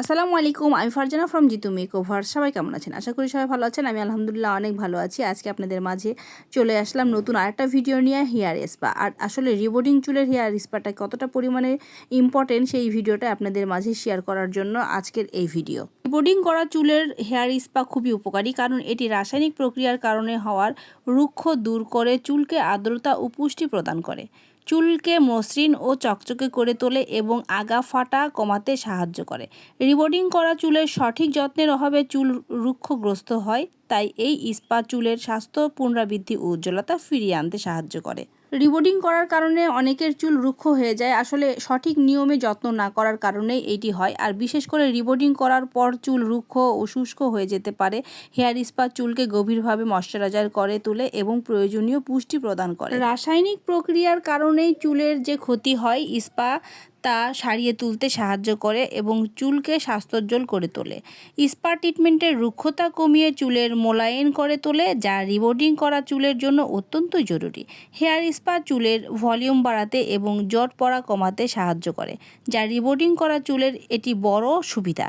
আসসালামু আলাইকুম, আমি ফারজানা ফ্রম জিতু মেকওভার সবাই কেমন আছেন? আশা করি সবাই ভালো আছেন। আমি আলহামদুলিল্লাহ অনেক ভালো আছি। আজকে আপনাদের মাঝে চলে আসলাম নতুন আরেকটা ভিডিও নিয়ে, হেয়ার স্পা আর আসলে রিবোর্ডিং চুলের হেয়ার স্পাটা কতটা পরিমাণে ইম্পর্টেন্ট সেই ভিডিওটা আপনাদের মাঝে শেয়ার করার জন্য আজকের এই ভিডিও রিবোর্ডিং করা চুলের হেয়ার স্পা খুবই উপকারী, কারণ এটি রাসায়নিক প্রক্রিয়ার কারণে হওয়ার রুক্ষ দূর করে চুলকে আর্দ্রতা ও পুষ্টি প্রদান করে। চুলকে মসৃণ ও চকচকে করে তোলে এবং আগা ফাটা কমাতে সাহায্য করে। রিবোর্ডিং করা চুলের সঠিক যত্নের অভাবে চুল রুক্ষগ্রস্ত হয়, তাই এই ইস্পা চুলের স্বাস্থ্য পুনরাবৃদ্ধি ও উজ্জ্বলতা ফিরিয়ে আনতে সাহায্য করে। রিবোর্ডিং করার কারণে অনেকের চুল রুক্ষ হয়ে যায়। আসলে সঠিক নিয়মে যত্ন না করার কারণেই এটি হয়। আর বিশেষ করে রিবোডিং করার পর চুল রুক্ষ ও শুষ্ক হয়ে যেতে পারে। হেয়ার স্পা চুলকে গভীরভাবে ময়শ্চারাইজার করে তোলে এবং প্রয়োজনীয় পুষ্টি প্রদান করে। রাসায়নিক প্রক্রিয়ার কারণেই চুলের যে ক্ষতি হয়, স্পা তা সারিয়ে তুলতে সাহায্য করে এবং চুলকে স্বাস্থ্যোজ্জ্বল করে তোলে। স্পা ট্রিটমেন্টের রুক্ষতা কমিয়ে চুলের মোলায়েন করে তোলে, যা রিবোর্ডিং করা চুলের জন্য অত্যন্ত জরুরি। হেয়ার স্পা চুলের ভলিউম বাড়াতে এবং জট পড়া কমাতে সাহায্য করে, যা রিবোর্ডিং করা চুলের এটি বড় সুবিধা।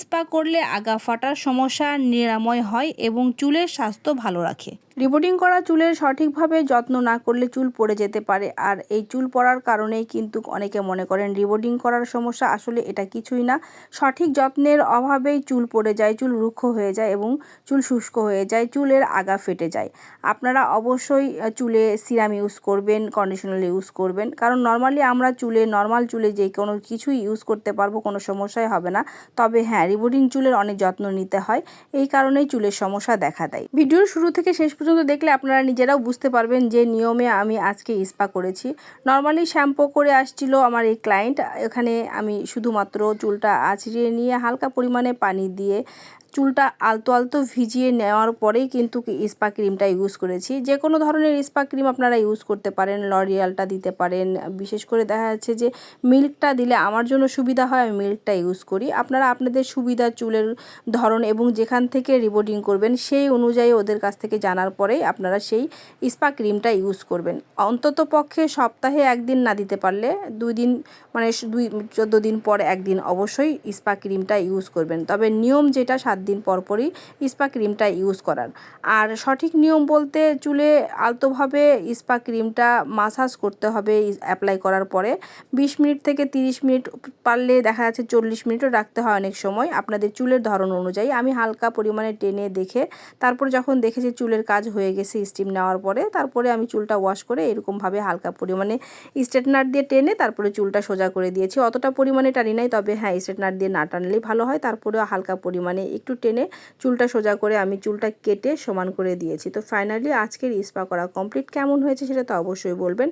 স্পা করলে আগা ফাটার সমস্যা নিরাময় হয় এবং চুলের স্বাস্থ্য ভালো রাখে। রিবোর্ডিং করা চুলের সঠিকভাবে যত্ন না করলে চুল পড়ে যেতে পারে, আর এই চুল পড়ার কারণেই কিন্তু অনেকে মনে করেন রিবোর্ডিং করার সমস্যা আসলে এটা কিছুই না। সঠিক যত্নের অভাবেই চুল পড়ে যায়, চুল রুক্ষ হয়ে যায় এবং চুল শুষ্ক হয়ে যায়, চুলের আগা ফেটে যায়। আপনারা অবশ্যই চুলে সিরাম ইউজ করবেন কন্ডিশনার ইউজ করবেন। কারণ নর্মালি আমরা চুলে নর্মাল চুলে যে কোনো কিছুই ইউজ করতে পারব, কোনো সমস্যাই হবে না। তবে হ্যাঁ রিবোর্ডিং চুলের অনেক যত্ন নিতে হয়। এই কারণেই চুলের সমস্যা দেখা দেয়। ভিডিওর শুরু থেকে শেষ পর্যন্ত দেখলে আপনারা নিজেরাও বুঝতে পারবেন যে নিয়মে আমি আজকে স্পা করেছি। নর্মালি শ্যাম্পু করে আসছিল আমার এই ক্লায়েন্ট এখানে আমি শুধুমাত্র চুলটা আছড়িয়ে নিয়ে হালকা পরিমাণে পানি দিয়ে চুলটা আলতো আলতো ভিজিয়ে নেওয়ার পরেই কিন্তু স্পা ক্রিমটা ইউজ করেছি। যে কোনো ধরনের স্পা ক্রিম আপনারা ইউজ করতে পারেন, লরিয়ালটা দিতে পারেন। বিশেষ করে দেখা যাচ্ছে যে মিল্কটা দিলে আমার জন্য সুবিধা হয়, আমি মিল্কটা ইউজ করি। আপনারা আপনাদের সুবিধা চুলের ধরন এবং যেখান থেকে রিবোর্ডিং করবেন সেই অনুযায়ী ওদের কাছ থেকে জানার পরেই আপনারা সেই স্পা ক্রিমটা ইউজ করবেন। অন্তত পক্ষে সপ্তাহে একদিন না দিতে পারলে দুই দিন মানে দুই, চোদ্দ দিন পর একদিন অবশ্যই স্পা ক্রিমটা ইউজ করবেন। তবে নিয়ম যেটা সাত দিন পরপরই স্পা ক্রিমটা ইউজ করার। আর সঠিক নিয়ম বলতে চুলে আলতোভাবে স্পা ক্রিমটা মাসাজ করতে হবে অ্যাপ্লাই করার পরে। বিশ মিনিট থেকে তিরিশ মিনিট পারলে দেখা যাচ্ছে চল্লিশ মিনিটও রাখতে হয় অনেক সময় আপনাদের চুলের ধরন অনুযায়ী। আমি হালকা পরিমাণে টেনে দেখে, তারপর যখন দেখেছি চুলের কাজ হয়ে গেছে স্টিম নেওয়ার পরে, তারপরে আমি চুলটা ওয়াশ করে এরকমভাবে হালকা পরিমাণে স্ট্রেটনার দিয়ে টেনে তারপরে চুলটা সোজা করে দিয়েছি। অতটা পরিমাণে টানি নাই, তবে হ্যাঁ স্ট্রেটনার দিয়ে না টানলেই ভালো হয়। তারপরেও হালকা পরিমাণে একটু টেনে চুলটা সোজা করে আমি চুলটা কেটে সমান করে দিয়েছি। তো ফাইনালি আজকের স্পা করা কমপ্লিট কেমন হয়েছে সেটা তো অবশ্যই বলবেন।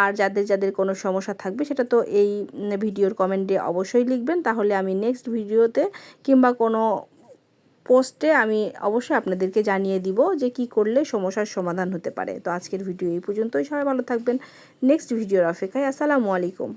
আর যাদের যাদের কোনো সমস্যা থাকবে সেটা তো এই ভিডিওর কমেন্টে অবশ্যই লিখবেন। তাহলে আমি নেক্সট ভিডিওতে কিংবা কোনো পোস্টে আমি অবশ্যই আপনাদেরকে জানিয়ে দিব যে কি করলে সমস্যার সমাধান হতে পারে। তো আজকের ভিডিও এই পর্যন্তই। সবাই ভালো থাকবেন। নেক্সট ভিডিওর অপেক্ষায় আসসালামু আলাইকুম।